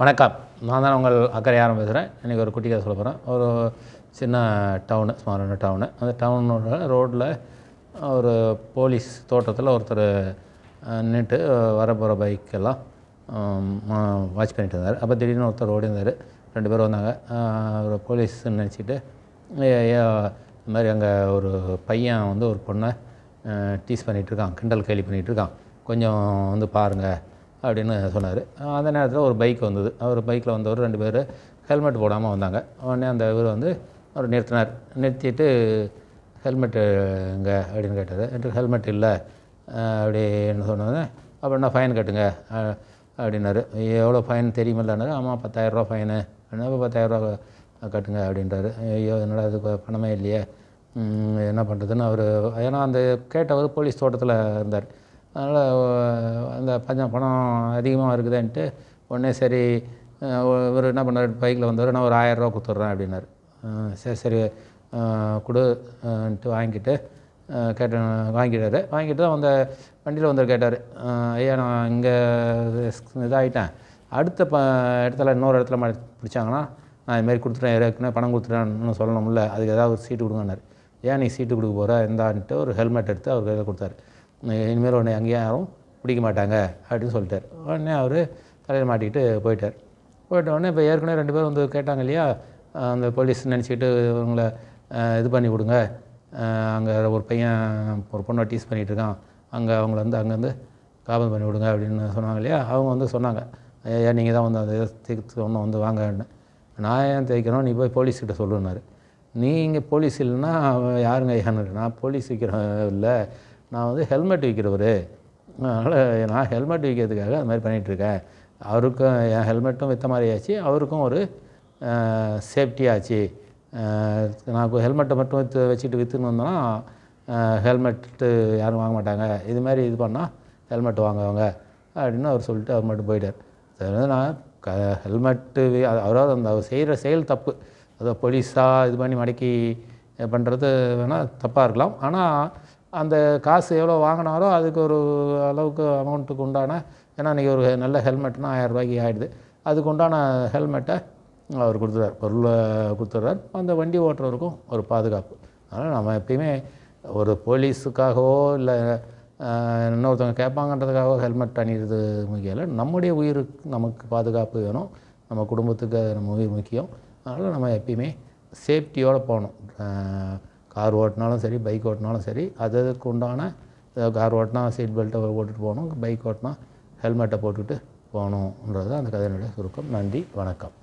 வணக்கம். நான் தான் உங்கள் அக்கறையாரம் பேசுகிறேன் இன்றைக்கி ஒரு குட்டி கதை சொல்ல போகிறேன் ஒரு சின்ன டவுனு சுமாரான டவுனு அந்த டவுனோட ரோட்டில் ஒரு போலீஸ் தோட்டத்தில் ஒருத்தர் நின்றுட்டு வர போகிற பைக்கெல்லாம் வாட்ச் பண்ணிட்டு இருந்தார். அப்போ திடீர்னு ஒருத்தர் ஓடி இருந்தார் ரெண்டு பேரும் வந்தாங்க. ஒரு போலீஸ்ன்னு நினச்சிட்டு இந்த மாதிரி அங்கே ஒரு பையன் வந்து ஒரு பொண்ணை டீஸ் பண்ணிகிட்டு இருக்கான். கிண்டல் கேலி பண்ணிகிட்டு இருக்கான். கொஞ்சம் வந்து பாருங்கள் அப்படின்னு சொன்னார். அந்த நேரத்தில் ஒரு பைக் வந்தது. அவர் பைக்கில் வந்தவர் ரெண்டு பேர் ஹெல்மெட் போடாமல் வந்தாங்க. உடனே அந்த இவர் வந்து அவர் நிறுத்தினார். நிறுத்திட்டு ஹெல்மெட்டு எங்கே அப்படின்னு கேட்டார். என்று ஹெல்மெட் இல்லை. அப்படின்னு சொன்னோன்னே அப்புறம் என்ன ஃபைன் கட்டுங்க. அப்படின்னாரு. எவ்வளோ ஃபைன் தெரியுமில்லன்னாரு. ஆமாம் பத்தாயிரரூவா ஃபைனு அப்படின்னா அப்போ கட்டுங்க அப்படின்றாரு. ஐயோ என்னடா இது பணமே இல்லையே. என்ன பண்ணுறதுன்னு அவர் ஏன்னா அந்த கேட்டவர் போலீஸ் தோட்டத்தில் இருந்தார். அதனால் அந்த பஞ்சம் பணம் அதிகமாக இருக்குதுன்ட்டு உடனே சரி இவர் என்ன பண்ணார் பைக்கில் வந்தவர் நான் ஒரு ஆயரூவா கொடுத்துட்றேன் அப்படின்னாரு. சரி சரி கொடுன்ட்டு வாங்கிட்டு கேட்ட கேட்டேன் வாங்கிட்டாரு. வாங்கிட்டு தான் அந்த வண்டியில் வந்து கேட்டார் ஐயா நான் இங்கே இதாகிட்டேன் அடுத்த ப இடத்துல இன்னொரு இடத்துல மாட்டி பிடிச்சாங்கன்னா நான் இதுமாரி கொடுத்துட்டேன் ஏற்கனவே பணம் கொடுத்துட்டேன்னு சொல்லணும்ல அதுக்கு ஏதாவது ஒரு சீட்டு கொடுங்கன்னாரு. ஏன் நீ சீட்டு கொடுக்க போகிற இந்தான்ட்டு ஒரு ஹெல்மெட் எடுத்து அவர் கையில் கொடுத்தாரு. இனிமேல் உன்னை அங்கேயும் யாரும் பிடிக்க மாட்டாங்க அப்படின்னு சொல்லிட்டார். உடனே அவர் தலையில் மாட்டிக்கிட்டு போயிட்டார். போயிட்ட உடனே இப்போ ஏற்கனவே ரெண்டு பேரும் வந்து கேட்டாங்க இல்லையா? அந்த போலீஸ் நினச்சிக்கிட்டு இவங்கள இது பண்ணி கொடுங்க. அங்கே ஒரு பையன் ஒரு பொண்ணை டீஸ் பண்ணிகிட்டு இருக்கான். அங்கே அவங்கள வந்து அங்கேருந்து காபந்து பண்ணி விடுங்க அப்படின்னு சொன்னாங்க இல்லையா? அவங்க வந்து சொன்னாங்க ஐயா நீங்கள் தான் வந்து அந்த தீர்த்து ஒன்று வந்து வாங்கன்னு நான் ஏன் தேய்க்கணும் நீ போய் போலீஸ்கிட்ட சொல்லுன்னாரு நீங்கள் போலீஸ் இல்லைன்னா யாருங்க ஐயான்னு நான் போலீஸ் விற்கிறேன் இல்லை. நான் வந்து ஹெல்மெட் விற்கிறவர் அதனால் நான் ஹெல்மெட் விற்கிறதுக்காக அது மாதிரி பண்ணிகிட்ருக்கேன் அவருக்கும் என் ஹெல்மெட்டும் விற்ற மாதிரி ஆச்சு. அவருக்கும் ஒரு சேஃப்டியாச்சு நான் ஹெல்மெட்டை மட்டும் விற்று வச்சுட்டு விற்றுன்னு வந்தோன்னா ஹெல்மெட்டு யாரும் வாங்க மாட்டாங்க. இது மாதிரி இது பண்ணால் ஹெல்மெட் வாங்குவாங்க. அப்படின்னு அவர் சொல்லிட்டு அவர் மட்டும் போயிட்டார். அது வந்து நான் க ஹெல்மெட்டு அவராவது அந்த அவர் செய்கிற செயல் தப்பு. அதை போலீஸாக இது பண்ணி மடக்கி பண்ணுறது வேணால் தப்பாக இருக்கலாம். ஆனால் அந்த காசு எவ்வளோ வாங்கினாரோ அதுக்கு ஒரு அளவுக்கு அமௌண்ட்டுக்கு உண்டான ஏன்னா இன்றைக்கி ஒரு நல்ல ஹெல்மெட்னா ஆயிரம் ரூபாய்க்கு ஆகிடுது அதுக்கு உண்டான ஹெல்மெட்டை அவர் கொடுத்துறார் பொருளை கொடுத்துட்றார் அந்த வண்டி ஓட்டுறவருக்கும் ஒரு பாதுகாப்பு. அதனால் நம்ம எப்பயுமே ஒரு போலீஸுக்காகவோ இல்லை இன்னொருத்தவங்க கேட்பாங்கன்றதுக்காகவோ ஹெல்மெட் அணிகிறது முக்கியம் இல்லை. நம்முடைய உயிருக்கு நமக்கு பாதுகாப்பு வேணும். நம்ம குடும்பத்துக்கு நம்ம உயிர் முக்கியம். அதனால் நம்ம எப்பயுமே சேஃப்டியோடு போகணும். கார் ஓட்டினாலும் சரி பைக் ஓட்டினாலும் சரி அதுக்கு உண்டான கார் ஓட்டினா சீட் பெல்ட்டை போட்டுட்டு போகணும் பைக் ஓட்டினா ஹெல்மெட்டை போட்டுக்கிட்டு போகணுன்றது தான் அந்த கதையினுடைய சுருக்கம். நன்றி வணக்கம்.